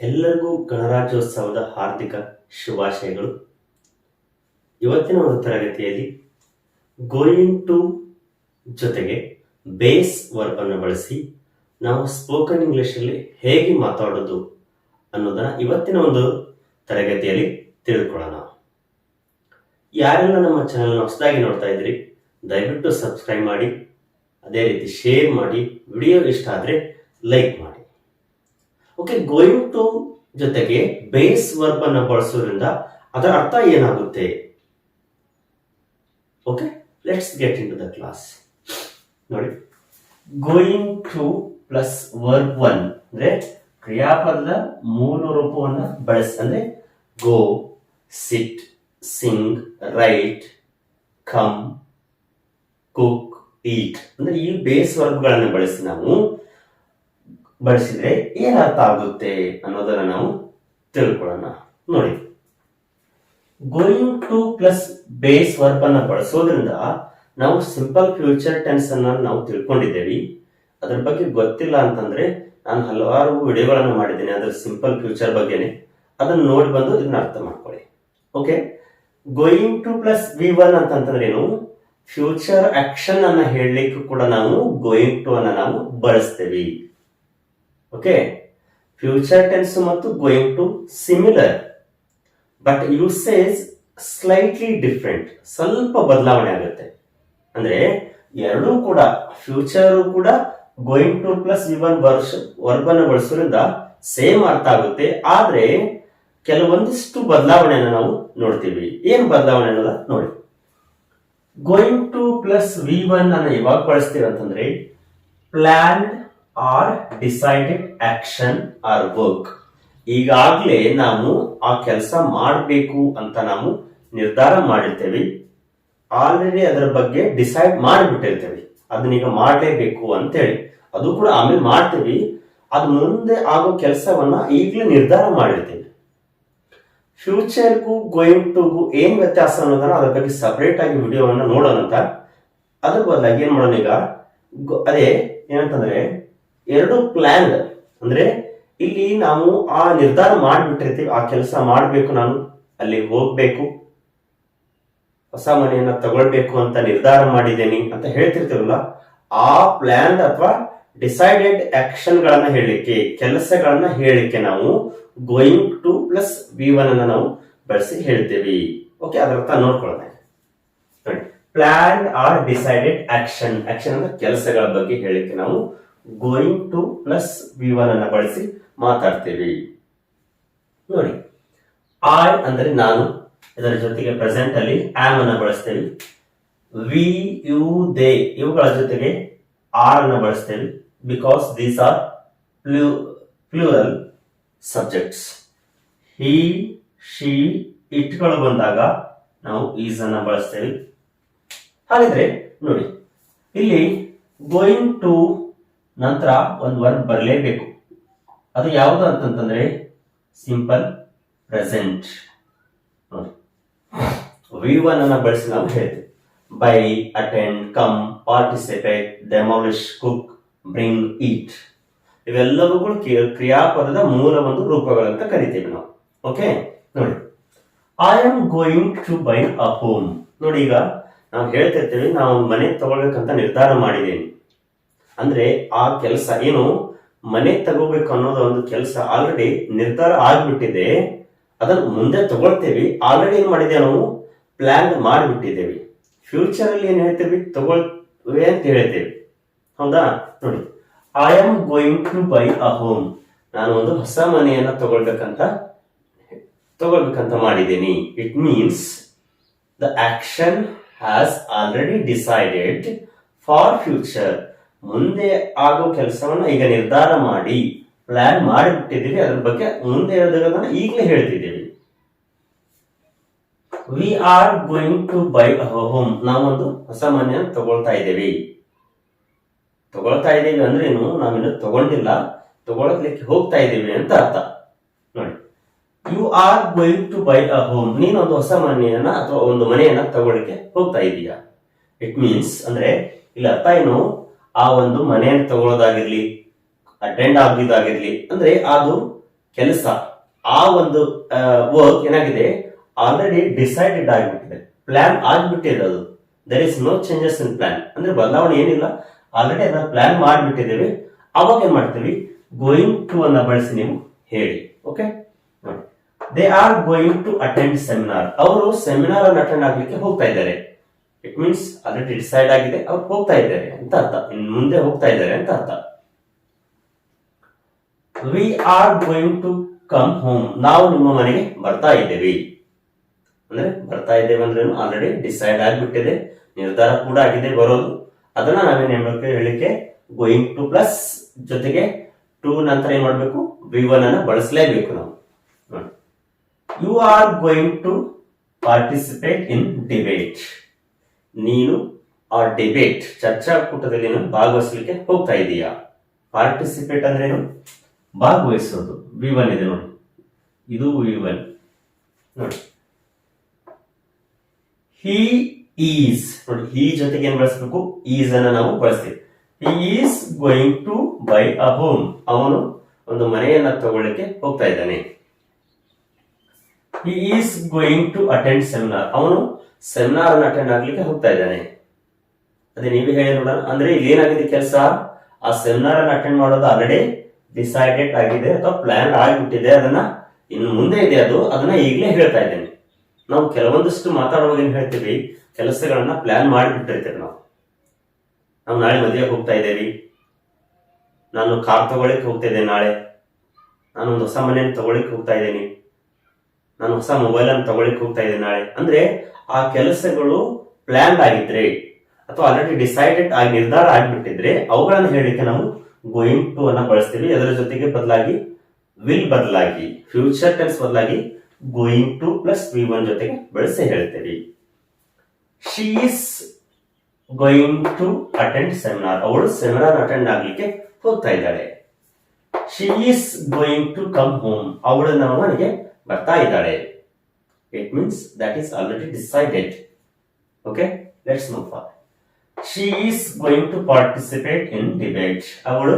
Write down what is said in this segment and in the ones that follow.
ಎಲ್ಲರಿಗೂ ಗಣರಾಜ್ಯೋತ್ಸವದ ಹಾರ್ದಿಕ ಶುಭಾಶಯಗಳು. ಇವತ್ತಿನ ಒಂದು ತರಗತಿಯಲ್ಲಿ ಗೋಯಿಂಗ್ ಟು ಜೊತೆಗೆ ಬೇಸ್ ವರ್ಬ್ ಅನ್ನು ಬಳಸಿ ನಾವು ಸ್ಪೋಕನ್ ಇಂಗ್ಲಿಷಲ್ಲಿ ಹೇಗೆ ಮಾತಾಡೋದು ಅನ್ನೋದನ್ನ ಇವತ್ತಿನ ಒಂದು ತರಗತಿಯಲ್ಲಿ ತಿಳ್ಕೊಳ್ಳೋಣ ಯಾರೆಲ್ಲ ನಮ್ಮ ಚಾನೆಲ್ ಹೊಸದಾಗಿ ನೋಡ್ತಾ ಇದ್ರಿ ದಯವಿಟ್ಟು ಸಬ್ಸ್ಕ್ರೈಬ್ ಮಾಡಿ, ಅದೇ ರೀತಿ ಶೇರ್ ಮಾಡಿ ವಿಡಿಯೋ ಇಷ್ಟ ಆದರೆ ಲೈಕ್ ಮಾಡಿ. ಓಕೆ ಗೋಯಿಂಗ್ ಟು ಜೊತೆಗೆ ಬೇಸ್ ವರ್ಬ್ ಅನ್ನು ಬಳಸೋದ್ರಿಂದ ಅದರ ಅರ್ಥ ಏನಾಗುತ್ತೆ? Okay let's get into the class ನೋಡಿ going to plus verb one ಅಂದ್ರೆ ಕ್ರಿಯಾಪದದ ಮೂಲ ರೂಪವನ್ನು ಬಳಸ, ಅಂದ್ರೆ go, sit, sing, write, come, cook, eat. ಅಂದ್ರೆ ಈ ಬೇಸ್ ವರ್ಬ್ಗಳನ್ನು ಬಳಸಿ ನಾವು ಬಳಸಿದ್ರೆ ಏನ್ ಅರ್ಥ ಆಗುತ್ತೆ ಅನ್ನೋದನ್ನ ನಾವು ತಿಳ್ಕೊಳ್ಳೋಣ. ನೋಡಿ. Going to plus base verb ಅನ್ನ ಬಳಸೋದ್ರಿಂದ ನಾವು ಸಿಂಪಲ್ ಫ್ಯೂಚರ್ ಟೆನ್ಸ್ ಅನ್ನ ನಾವು ತಿಳ್ಕೊಂಡಿದ್ದೇವೆ. ಅದ್ರ ಬಗ್ಗೆ ಗೊತ್ತಿಲ್ಲ ಅಂತಂದ್ರೆ ನಾನು ಹಲವಾರು ವಿಡಿಯೋಗಳನ್ನು ಮಾಡಿದ್ದೇನೆ ಅದ್ರ ಸಿಂಪಲ್ ಫ್ಯೂಚರ್ ಬಗ್ಗೆನೆ. ಅದನ್ನ ನೋಡಿ ಬಂದು ಇದನ್ನ ಅರ್ಥ ಮಾಡ್ಕೊಳ್ಳಿ. Okay going to plus V one ಅಂತಂದ್ರೆ ಏನು? ಫ್ಯೂಚರ್ ಆಕ್ಷನ್ ಅನ್ನ ಹೇಳಲಿಕ್ಕೂ ಕೂಡ ನಾವು ಗೋಯಿಂಗ್ ಟು ಅನ್ನ ನಾವು ಬಳಸ್ತೇವೆ. ಓಕೆ ಫ್ಯೂಚರ್ ಟೆನ್ಸ್ ಮತ್ತು going to similar but usage slightly different ಸ್ವಲ್ಪ ಬದಲಾವಣೆ ಆಗುತ್ತೆ. ಅಂದ್ರೆ ಎರಡೂ ಕೂಡ ಫ್ಯೂಚರು ಕೂಡ ಗೋಯಿಂಗ್ ಟು ಪ್ಲಸ್ ಇವನ್ ವರ್ಷ ವರ್ಬ್ ಅನ್ನು ಬಳಸೋದ್ರಿಂದ ಸೇಮ್ ಅರ್ಥ ಆಗುತ್ತೆ. ಆದ್ರೆ ಕೆಲವೊಂದಿಷ್ಟು ಬದಲಾವಣೆಯನ್ನು ನಾವು ನೋಡ್ತೀವಿ. ಏನ್ ಬದಲಾವಣೆ ಅನ್ನೋದ ನೋಡಿ. Going to plus V one ಅನ್ನು ಯಾವಾಗ ಬಳಸ್ತೀವಿ ಅಂತಂದ್ರೆ planned or decided action or work. ಈಗಾಗಲೇ ನಾವು ಆ ಕೆಲಸ ಮಾಡಬೇಕು ಅಂತ ನಾವು ನಿರ್ಧಾರ ಮಾಡಿರ್ತೇವೆ. ಆಲ್ರೆಡಿ ಅದರ ಬಗ್ಗೆ ಡಿಸೈಡ್ ಮಾಡಿಬಿಟ್ಟಿರ್ತೇವೆ. ಅದನ್ನೀಗ ಮಾಡಲೇಬೇಕು ಅಂತೇಳಿ. ಅದು ಕೂಡ ಆಮೇಲೆ ಮಾಡ್ತೀವಿ. ಅದು ಮುಂದೆ ಆಗೋ ಕೆಲಸವನ್ನ ಈಗಲೇ ನಿರ್ಧಾರ ಮಾಡಿರ್ತೀವಿ. ಫ್ಯೂಚರ್ಗೂ, ಗೋಯಿಂಗ್ ಟುಗೂ ಏನ್ ವ್ಯತ್ಯಾಸ ಅನ್ನೋದನ್ನ ಅದ್ರ ಬಗ್ಗೆ ಸಪರೇಟ್ ಆಗಿ ವಿಡಿಯೋವನ್ನ ನೋಡೋಣ ಅದ್ರ ಬದಲಾಗಿ ಏನ್ ಮಾಡೋಣ ಈಗ? ಅದೇ ಏನಂತಂದ್ರೆ ಎರಡು ಪ್ಲಾನ್ ಅಂದ್ರೆ ಇಲ್ಲಿ ನಾವು ಆ ನಿರ್ಧಾರ ಮಾಡಿಬಿಟ್ಟಿರ್ತೀವಿ, ಆ ಕೆಲಸ ಮಾಡಬೇಕು ನಾನು, ಅಲ್ಲಿ ಹೋಗ್ಬೇಕು, ಹೊಸ ಮನೆಯನ್ನ ತಗೊಳ್ಬೇಕು ಅಂತ ನಿರ್ಧಾರ ಮಾಡಿದ್ದೇನೆ ಅಂತ ಹೇಳ್ತಿರ್ತೀವಲ್ಲ, ಆ ಪ್ಲಾನ್ ಅಥವಾ ಡಿಸೈಡೆಡ್ ಆಕ್ಷನ್ ಗಳನ್ನ ಹೇಳಲಿಕ್ಕೆ, ಕೆಲಸಗಳನ್ನ ಹೇಳಲಿಕ್ಕೆ ನಾವು going to plus V one ಅನ್ನ ನಾವು ಬಳಸಿ ಹೇಳ್ತೇವೆ. ಓಕೆ ಅದರರ್ಥ ನೋಡ್ಕೊಳ್ಳೋಣ. ನೋಡಿ plan or decided action action ಅಂದ್ರೆ ಕೆಲಸಗಳ ಬಗ್ಗೆ ಹೇಳಲಿಕ್ಕೆ ನಾವು going to plus V one ಅನ್ನು ಬಳಸಿ ಮಾತಾಡ್ತೀವಿ. ನೋಡಿ ಐ ಅಂದರೆ ನಾನು, ಇದರ ಜೊತೆಗೆ ಪ್ರೆಸೆಂಟ್ ಅಲ್ಲಿ ಆಮ್ ಅನ್ನು ಬಳಸ್ತೇವೆ. ವಿ ಯು ದೇ ಇವುಗಳ ಜೊತೆಗೆ ಆರ್ ಅನ್ನು ಬಳಸ್ತೇವೆ. Because these are plural subjects he she ಇಟ್ಗಳು ಬಂದಾಗ ನಾವು ಈಸ್ ಅನ್ನ ಬಳಸ್ತೇವೆ. ಹಾಗಿದ್ರೆ, ನೋಡಿ, ಇಲ್ಲಿ ಗೋಯಿಂಗ್ ಟು ನಂತರ ಒಂದು ವರ್ಬ್ ಬರಲೇಬೇಕು. ಅದು ಯಾವುದು ಅಂತಂತಂದ್ರೆ ಸಿಂಪಲ್, ಪ್ರೆಸೆಂಟ್. ನೋಡಿ. ವಿ ಒನ್ ಅನ್ನ ಬಳಸಿ ನಾವು ಹೇಳ್ತೀವಿ. Buy attend come participate demolish cook bring eat ಇವೆಲ್ಲವೂ ಕೂಡ ಕ್ರಿಯಾಪದದ ಮೂಲ ಒಂದು ರೂಪಗಳಂತ ಕರಿತೀವಿ ನಾವು. ಓಕೆ ನೋಡಿ. I am going to buy a home ನೋಡಿ ಈಗ ನಾವು ಹೇಳ್ತಿರ್ತೀವಿ, ನಾವು ಮನೆ ತಗೊಳ್ಬೇಕಂತ ನಿರ್ಧಾರ ಮಾಡಿದ್ದೇನೆ ಅಂದ್ರೆ ಆ ಕೆಲಸ ಏನು ಮನೆ ತಗೋಬೇಕು ಅನ್ನೋದು ಒಂದು ಕೆಲಸ ಆಲ್ರೆಡಿ ನಿರ್ಧಾರ ಆಗ್ಬಿಟ್ಟಿದೆ. ಅದನ್ನ ಮುಂದೆ ತಗೊಳ್ತೇವೆ. ಆಲ್ರೆಡಿ ಏನ್ ಮಾಡಿದೆ ನಾವು? ಪ್ಲಾನ್ ಮಾಡಿಬಿಟ್ಟಿದ್ದೇವೆ. ಫ್ಯೂಚರ್ ಅಲ್ಲಿ ಏನ್ ಹೇಳ್ತೇವೆ? ತಗೊಳ್ತೇವೆ ಅಂತ ಹೇಳ್ತೇವೆ. ಹೌದಾ? ನೋಡಿ. I am going to buy a home ನಾನು ಒಂದು ಹೊಸ ಮನೆಯನ್ನ ತಗೊಳ್ಬೇಕಂತ ತಗೊಳ್ಬೇಕಂತ ಮಾಡಿದ್ದೀನಿ. It means the action has already decided for future ಮುಂದೆ ಆಗೋ ಕೆಲಸವನ್ನ ಈಗ ನಿರ್ಧಾರ ಮಾಡಿ ಪ್ಲಾನ್ ಮಾಡಿಬಿಟ್ಟಿದ್ದೀವಿ ಅದ್ರ ಬಗ್ಗೆ ಮುಂದೆ ಹೇಳೋದನ್ನ ಈಗಲೇ ಹೇಳ್ತಿದ್ದೀವಿ we are going to buy home ನಾವೊಂದು ಹೊಸ ಮನೆಯನ್ನು ತಗೊಳ್ತಾ ಇದ್ದೇವೆ. ತಗೊಳ್ತಾ ಇದ್ದೀವಿ ಅಂದ್ರೇನು ನಾವಿನ್ನು ತಗೊಂಡಿಲ್ಲ. ತಗೊಳಕ್ಲಿಕ್ಕೆ ಹೋಗ್ತಾ ಇದ್ದೀವಿ ಅಂತ ಅರ್ಥ. ನೋಡಿ. You are going to buy a home ನೀನೊಂದು ಹೊಸ ಮನೆಯನ್ನ ಅಥವಾ ಒಂದು ಮನೆಯನ್ನ ತಗೊಳ್ಳಿಕ್ಕೆ ಹೋಗ್ತಾ ಇದೀಯಾ? ಇಟ್ ಮೀನ್ಸ್ ಅಂದ್ರೆ, ಇಲ್ಲಿ, ಅರ್ಥ ಏನು? ಆ ಒಂದು ಮನೆಯನ್ನು ತಗೊಳ್ಳೋದಾಗಿರ್ಲಿ ಅಟೆಂಡ್ ಆಗಿದ್ದಾಗಿರ್ಲಿ ಅಂದ್ರೆ ಅದು ಕೆಲಸ. ಆ ಒಂದು ವರ್ಕ್ ಏನಾಗಿದೆ? ಆಲ್ರೆಡಿ ಡಿಸೈಡೆಡ್ ಆಗಿಬಿಟ್ಟಿದೆ. ಪ್ಲಾನ್ ಆಗಿಬಿಟ್ಟಿದೆ ಅದು. There is no changes in plan ಅಂದ್ರೆ ಬದಲಾವಣೆ ಏನಿಲ್ಲ. ಆಲ್ರೆಡಿ ಅದನ್ನ ಪ್ಲಾನ್ ಮಾಡಿಬಿಟ್ಟಿದ್ದೇವೆ. ಅವಾಗ ಏನ್ ಮಾಡ್ತೀವಿ? ಗೋಯಿಂಗ್ ಟು ಅನ್ನ ಬಳಸಿ ನೀವು ಹೇಳಿ. Okay they are going to attend seminar ಅವರು ಸೆಮಿನಾರ್ ಅನ್ನು ಅಟೆಂಡ್ ಆಗ್ಲಿಕ್ಕೆ ಹೋಗ್ತಾ ಇದ್ದಾರೆ. ಇಟ್ ಮೀನ್ಸ್ ಆಲ್ರೆಡಿ ಡಿಸೈಡ್ ಆಗಿದೆ, ಅವ್ರು ಹೋಗ್ತಾ ಇದ್ದಾರೆ ಅಂತ ಅರ್ಥ. ಇನ್ನು ಮುಂದೆ ಹೋಗ್ತಾ ಇದ್ದಾರೆ ಅಂತ ಅರ್ಥ. We are going to come home ನಾವು ನಿಮ್ಮ ಮನೆಗೆ ಬರ್ತಾ ಇದ್ದೇವೆ. ಅಂದ್ರೆ ಬರ್ತಾ ಇದ್ದೇವೆ ಅಂದ್ರೆ ಆಲ್ರೆಡಿ ಡಿಸೈಡ್ ಆಗಿಬಿಟ್ಟಿದೆ. ನಿರ್ಧಾರ ಕೂಡ ಆಗಿದೆ ಬರೋದು. ಅದನ್ನ ನಾವೇನ್ ಹೇಳ್ಬೇಕು? ಹೇಳಿಕೆ ಗೋಯಿಂಗ್ ಟು ಪ್ಲಸ್ ಜೊತೆಗೆ ಟು ನಂತರ ಏನ್ ಮಾಡ್ಬೇಕು? ವಿ ಒನ್ ಅನ್ನ ಬಳಸಲೇಬೇಕು ನಾವು. You are going to participate in debate ನೀನು ಆ ಡಿಬೇಟ್ ಚರ್ಚಾಕೂಟದಲ್ಲಿ ಭಾಗವಹಿಸಲಿಕ್ಕೆ ಹೋಗ್ತಾ ಇದೀಯಾ? ಪಾರ್ಟಿಸಿಪೇಟ್ ಅಂದ್ರೇನು ಭಾಗವಹಿಸೋದು. ವಿ ಒನ್ ಇದೆ ನೋಡಿ. ಇದು ವಿ ಒನ್ ನೋಡಿ. ಹಿ ಈಸ್ ನೋಡಿ ಹಿ ಜೊತೆಗೆ ಏನ್ ಬಳಸಬೇಕು? ಈಸ್ ಅನ್ನ ನಾವು ಬಳಸ್ತೀವಿ. He is going to buy a home ಅವನು ಒಂದು ಮನೆಯನ್ನ ತಗೊಳ್ಳಿಕ್ಕೆ ಹೋಗ್ತಾ ಇದ್ದಾನೆ. He is going to attend seminar ಅವನು ಸೆಮಿನಾರ್ ಅನ್ನು ಅಟೆಂಡ್ ಆಗ್ಲಿಕ್ಕೆ ಹೋಗ್ತಾ ಇದ್ದಾನೆ. ಅದೇ ನೀವೇ ಹೇಳಿ ನೋಡೋಣ ಅಂದ್ರೆ ಇಲ್ಲಿ ಏನಾಗಿದೆ ಕೆಲಸ? ಆ ಸೆಮಿನಾರ್ ಅನ್ನು ಅಟೆಂಡ್ ಮಾಡೋದು ಆಲ್ರೆಡಿ ಡಿಸೈಡೆಡ್ ಆಗಿದೆ ಅಥವಾ ಪ್ಲಾನ್ ಆಗಿಬಿಟ್ಟಿದೆ. ಅದನ್ನ ಇನ್ನು ಮುಂದೆ ಇದೆ ಅದು. ಅದನ್ನ ಈಗಲೇ ಹೇಳ್ತಾ ಇದ್ದೇನೆ. ನಾವು ಕೆಲವೊಂದಷ್ಟು ಮಾತಾಡುವಾಗ ಏನ್ ಹೇಳ್ತೀವಿ? ಕೆಲಸಗಳನ್ನ ಪ್ಲಾನ್ ಮಾಡಿಬಿಟ್ಟಿರ್ತೇವೆ ನಾವು. ನಾವು ನಾಳೆ ಮದುವೆಗೆ ಹೋಗ್ತಾ ಇದ್ದೇವೆ. ನಾನು ಕಾರ್ ತಗೊಳ್ಳಿಕ್ಕೆ ಹೋಗ್ತಾ ಇದ್ದೇನೆ ನಾಳೆ. ನಾನು ಒಂದು ಹೊಸ ಮನೆಯನ್ನು ತಗೊಳ್ಳಿಕ್ಕೆ ಹೋಗ್ತಾ ಇದ್ದೇನೆ. ನಾನು ಹೊಸ ಮೊಬೈಲ್ ಅನ್ನು ತಗೊಳ್ಳಿಕ್ಕೆ ಹೋಗ್ತಾ ಇದ್ದೇನೆ ನಾಳೆ. ಅಂದ್ರೆ ಆ ಕೆಲಸಗಳು ಪ್ಲಾನ್ ಆಗಿದ್ರೆ ಅಥವಾ ಆಲ್ರೆಡಿ ಡಿಸೈಡೆಡ್ ಆಗಿ ನಿರ್ಧಾರ ಆಗಿಬಿಟ್ಟಿದ್ರೆ ಅವುಗಳನ್ನು ಹೇಳಲಿಕ್ಕೆ ನಾವು ಗೋಯಿಂಗ್ ಟು ಅನ್ನ ಬಳಸ್ತೀವಿ. ಅದರ ಜೊತೆಗೆ ಬದಲಾಗಿ ವಿಲ್ ಬದಲಾಗಿ ಫ್ಯೂಚರ್ ಟೆನ್ಸ್ ಬದಲಾಗಿ going to plus V one ಜೊತೆಗೆ ಬಳಸಿ ಹೇಳ್ತೀವಿ. She is going to attend seminar ಅವಳು ಸೆಮಿನಾರ್ ಅಟೆಂಡ್ ಆಗ್ಲಿಕ್ಕೆ ಹೋಗ್ತಾ ಇದ್ದಾಳೆ. She is going to come home ಅವಳು ನಮ್ಮ ಮನೆಗೆ ಬರ್ತಾ ಇದ್ದಾಳೆ it means that is already decided okay let's move for she is going to participate in debate ಅವಳು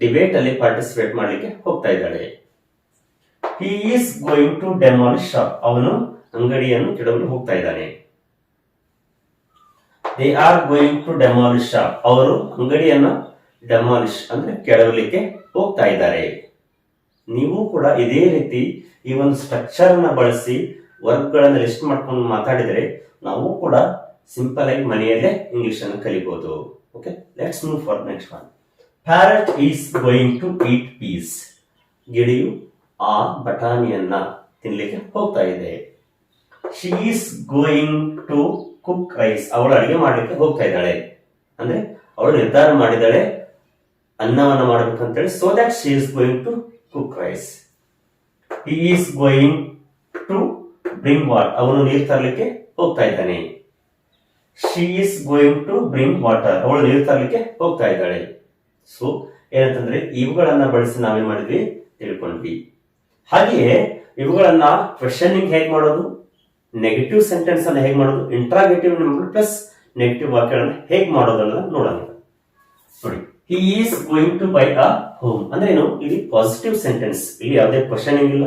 ಡಿಬೇಟ್ ಅಲ್ಲಿ ಪಾರ್ಟಿಸಿಪೇಟ್ ಮಾಡ್ಲಿಕ್ಕೆ ಹೋಗ್ತಾ ಇದ್ದಾಳೆ. He is going to demolish shop ಅವನು ಅಂಗಡಿಯನ್ನು ಕೆಡವಲು ಹೋಗ್ತಾ ಇದ್ದಾನೆ. They are going to demolish shop ಅವರು ಅಂಗಡಿಯನ್ನ ಡೆಮಾಲಿಶ್ ಅಂದ್ರೆ ಕೆಡವಲಿಕ್ಕೆ ಹೋಗ್ತಾ ಇದ್ದಾರೆ. ನೀವು ಕೂಡ ಇದೇ ರೀತಿ ಈ ಒಂದು ಸ್ಟ್ರಕ್ಚರ್ ಅನ್ನ ಬಳಸಿ ವರ್ಕ್ ಗಳನ್ನ ಲಿಸ್ಟ್ ಮಾಡ್ಕೊಂಡು ಮಾತಾಡಿದರೆ ನಾವು ಕೂಡ ಸಿಂಪಲ್ ಆಗಿ ಮನೆಯಲ್ಲೇ ಇಂಗ್ಲಿಷ್ ಅನ್ನು ಕಲಿಬಹುದು okay let's move for next one parrot is going to eat peas ಗಿಳಿಯು ಆ ಬಟಾಣಿಯನ್ನ ತಿನ್ಲಿಕ್ಕೆ ಹೋಗ್ತಾ ಇದೆ. She is going to cook rice ಅವಳು ಅಡಿಗೆ ಮಾಡ್ಲಿಕ್ಕೆ ಹೋಗ್ತಾ ಇದ್ದಾಳೆ. ಅಂದ್ರೆ ಅವಳು ನಿರ್ಧಾರ ಮಾಡಿದಾಳೆ ಅನ್ನವನ್ನ ಮಾಡ್ಬೇಕಂತೇಳಿ so that she is going to cook rice he is going to bring water ಅವನು ನೀರು ತರಲಿಕ್ಕೆ ಹೋಗ್ತಾ ಇದ್ದಾನೆ. She is going to bring water ಅವಳು ನೀರು ತರಲಿಕ್ಕೆ ಹೋಗ್ತಾ ಇದ್ದಾಳೆ. ಸೊ ಏನಂತಂದ್ರೆ, ಇವುಗಳನ್ನ ಬಳಸಿ ನಾವೇನ್ ಮಾಡಿದ್ವಿ? ತಿಳ್ಕೊಂಡ್ವಿ. ಹಾಗೆಯೇ, ಇವುಗಳನ್ನ ಕ್ವೆಶನಿಂಗ್ ಹೇಗೆ ಮಾಡೋದು? ನೆಗೆಟಿವ್ ಸೆಂಟೆನ್ಸ್ ಅನ್ನ ಹೇಗೆ ಮಾಡೋದು? ಇಂಟ್ರಾಗೇಟಿವ್ ಪ್ಲಸ್ ನೆಗೆಟಿವ್ ವಾಕ್ಯಗಳನ್ನ ಹೇಗೆ ಮಾಡೋದು ಅನ್ನೋದನ್ನ ನೋಡೋಣ. ನೋಡಿ he is going to buy a home ಅಂದ್ರೆ ಏನು? ಇಲ್ಲಿ ಪಾಸಿಟಿವ್ ಸೆಂಟೆನ್ಸ್ ಇಲ್ಲಿ ಯಾವುದೇ ಕ್ವಶನ್ ಇಲ್ಲ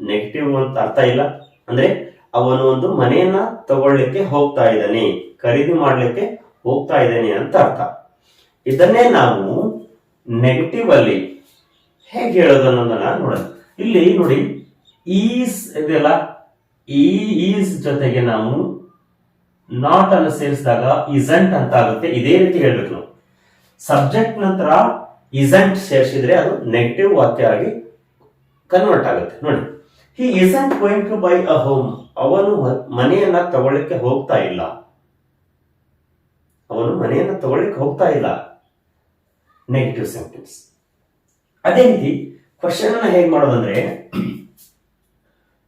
ನೆಗೆಟಿವ್ ಅಂತ ಅರ್ಥ ಇಲ್ಲ. ಅಂದ್ರೆ ಅವನು ಒಂದು ಮನೆಯನ್ನ ತಗೊಳ್ಳಿಕ್ಕೆ ಹೋಗ್ತಾ ಇದ್ದಾನೆ. ಖರೀದಿ ಮಾಡ್ಲಿಕ್ಕೆ ಹೋಗ್ತಾ ಇದ್ದಾನೆ ಅಂತ ಅರ್ಥ. ಇದನ್ನೇ ನಾವು ನೆಗೆಟಿವ್ ಅಲ್ಲಿ ಹೇಗೆ ಹೇಳೋದು ಅನ್ನೋದನ್ನ ನೋಡೋಣ. ಇಲ್ಲಿ ನೋಡಿ ಈಸ್ ಇದೆಲ್ಲ ಈಸ್ ಜೊತೆಗೆ ನಾವು ನಾಟ್ ಅನ್ನು ಸೇರಿಸಿದಾಗ ಇಸಂಟ್ ಅಂತ ಆಗುತ್ತೆ. ಇದೇ ರೀತಿ ಹೇಳ್ಬೇಕು ನಾವು. ಸಬ್ಜೆಕ್ಟ್ ನಂತರ ಇಸಂಟ್ ಸೇರಿಸಿದ್ರೆ ಅದು ನೆಗೆಟಿವ್ ವಾಕ್ಯ ಆಗಿ ಕನ್ವರ್ಟ್ ಆಗುತ್ತೆ. ನೋಡಿ he isn't going to buy a home ಅವನು ಮನೆಯನ್ನ ತಗೊಳ್ಳಿಕ್ಕೆ ಹೋಗ್ತಾ ಇಲ್ಲ. ಅವನು ಮನೆಯನ್ನ ತಗೊಳ್ಳಿಕ್ಕೆ ಹೋಗ್ತಾ ಇಲ್ಲ. ನೆಗೆಟಿವ್ ಸೆಂಟೆನ್ಸ್ ಅದೇ ರೀತಿ ಕ್ವಶನ್ ಅನ್ನ ಹೇಗೆ ಮಾಡೋದಂದ್ರೆ,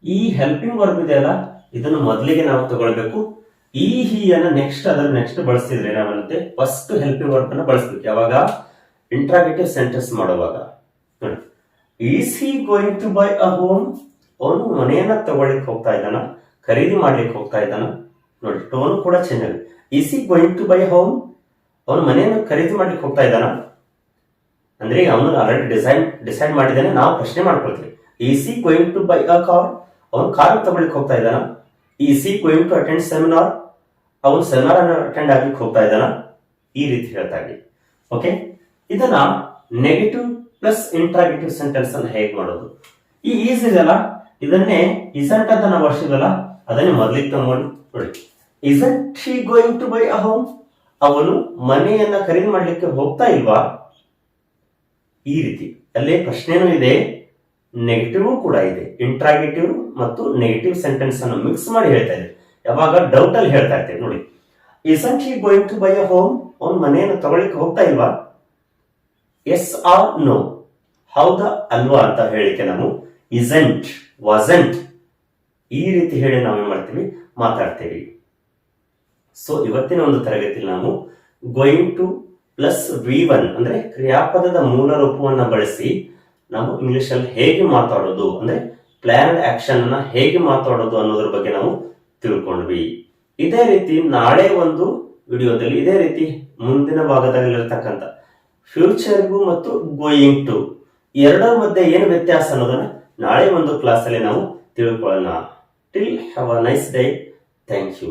ಈ ಹೆಲ್ಪಿಂಗ್ ವರ್ಬ್ ಇದೆಯಲ್ಲ ಇದನ್ನು ಮೊದಲಿಗೆ ನಾವು ತಗೊಳ್ಬೇಕು. ಈ ಹಿ ಅನ್ನ ನೆಕ್ಸ್ಟ್ ಅದನ್ನ ನೆಕ್ಸ್ಟ್ ಬಳಸ್ತಿದ್ರೆ ನಾವಂತೆ ಫಸ್ಟ್ ಹೆಲ್ಪಿಂಗ್ ವರ್ಬ್ ಅನ್ನ ಬಳಸ್ಬೇಕು. ಯಾವಾಗ? ಇಂಟ್ರಾಗೇಟಿವ್ ಸೆಂಟೆನ್ಸ್ ಮಾಡುವಾಗ. ನೋಡಿ is he going to buy a home ಅವನು ಮನೆಯನ್ನ ತಗೊಳ್ಳಿಕ್ ಹೋಗ್ತಾ ಇದ್ದಾನ? ಖರೀದಿ ಮಾಡ್ಲಿಕ್ಕೆ ಹೋಗ್ತಾ ಇದ್ದಾನ? ನೋಡಿ ಟೋನ್ ಕೂಡ ಚೇಂಜ್ ಆಗಿದೆ. Is he going to buy home ಅವನು ಮನೆಯನ್ನು ಖರೀದಿ ಮಾಡ್ಲಿಕ್ಕೆ ಹೋಗ್ತಾ ಇದ್ದಾನ? ಅಂದ್ರೆ ಅವನು ಆಲ್ರೆಡಿ ಡಿಸೈನ್ ಡಿಸೈಡ್ ಮಾಡಿದ್ದಾನೆ, ನಾವು ಪ್ರಶ್ನೆ ಮಾಡ್ಕೊಳ್ತೀವಿ. Is he going to buy a car ಅವನು ಕಾರ್ ತಗೊಳ್ಳಿಕ್ ಹೋಗ್ತಾ ಇದ್ದಾನ? Is he going to attend seminar ಅವನು ಸೆಮಿನಾರ್ ಅನ್ನು ಅಟೆಂಡ್ ಆಗ್ಲಿಕ್ಕೆ ಹೋಗ್ತಾ ಇದ್ದಾನ? ಈ ರೀತಿ ಹೇಳ್ತಾ ಇದ್ದೀವಿ ಓಕೆ ಇದನ್ನ ನೆಗೆಟಿವ್ ಪ್ಲಸ್ ಇಂಟ್ರಾಗೇಟಿವ್ ಸೆಂಟೆನ್ಸ್ ಅನ್ನು ಹೇಗೆ ಮಾಡೋದು? ಈ ಈಸ್ ಇದೆಯಲ್ಲ? ಇದನ್ನೇ ಇಸಂಟ್ ಅಂತ ನಾವು ವರ್ಷದಲ್ಲ ಅದನ್ನೇ ಮೊದಲಿಗೆ ತಗೊಂಡು ನೋಡಿ. Isn't she going to buy a home ಅವನು ಮನೆಯನ್ನ ಖರೀದಿ ಮಾಡ್ಲಿಕ್ಕೆ ಹೋಗ್ತಾ ಇಲ್ವಾ? ಈ ರೀತಿ. ಅಲ್ಲೇ ಪ್ರಶ್ನೆನೂ ಇದೆ ನೆಗೆಟಿವ್ ಕೂಡ ಇದೆ. ಇಂಟ್ರಾಗೇಟಿವ್ ಮತ್ತು ನೆಗೆಟಿವ್ ಸೆಂಟೆನ್ಸ್ ಅನ್ನು ಮಿಕ್ಸ್ ಮಾಡಿ ಹೇಳ್ತಾ ಇದೆ. ಯಾವಾಗ? ಡೌಟ್ ಅಲ್ಲಿ ಹೇಳ್ತಾ ಇರ್ತೇವೆ. ನೋಡಿ. Isn't she going to buy a home ಅವನ್ ಮನೆಯನ್ನು ತಗೊಳ್ಳಿಕ್ಕೆ ಹೋಗ್ತಾ ಇಲ್ವಾ? ಎಸ್ ಆರ್ ನೋ ಹೌದ ಅಲ್ವಾ ಅಂತ ಹೇಳಿಕೆ ನಾವು ಇಸೆಂಟ್ ವಾಸೆಂಟ್ ಈ ರೀತಿ ಹೇಳಿ ನಾವೇನ್ ಮಾಡ್ತೀವಿ, ಮಾತಾಡ್ತೀವಿ. ಸೊ ಇವತ್ತಿನ ಒಂದು ತರಗತಿಯಲ್ಲಿ ನಾವು going to plus V one ಅಂದ್ರೆ ಕ್ರಿಯಾಪದದ ಮೂಲ ರೂಪವನ್ನ ಬಳಸಿ ನಾವು ಇಂಗ್ಲಿಷ್ ಅಲ್ಲಿ ಹೇಗೆ ಮಾತಾಡೋದು ಅಂದ್ರೆ ಪ್ಲಾನ್ ಆಕ್ಷನ್ ಅನ್ನ ಹೇಗೆ ಮಾತಾಡೋದು ಅನ್ನೋದ್ರ ಬಗ್ಗೆ ನಾವು ತಿಳ್ಕೊಂಡ್ವಿ. ಇದೇ ರೀತಿ ನಾಳೆ ಒಂದು ವಿಡಿಯೋದಲ್ಲಿ ಇದೇ ರೀತಿ ಮುಂದಿನ ಭಾಗದಲ್ಲಿರ್ತಕ್ಕಂಥ ಫ್ಯೂಚರ್ಗೂ ಮತ್ತು ಗೋಯಿಂಗ್ ಟು ಎರಡರ ಮಧ್ಯೆ ಏನು ವ್ಯತ್ಯಾಸ ಅನ್ನೋದನ್ನ ನಾಳೆ ಒಂದು ಕ್ಲಾಸಲ್ಲಿ ನಾವು ತಿಳ್ಕೊಳ್ಳೋಣ. Till have a nice day thank you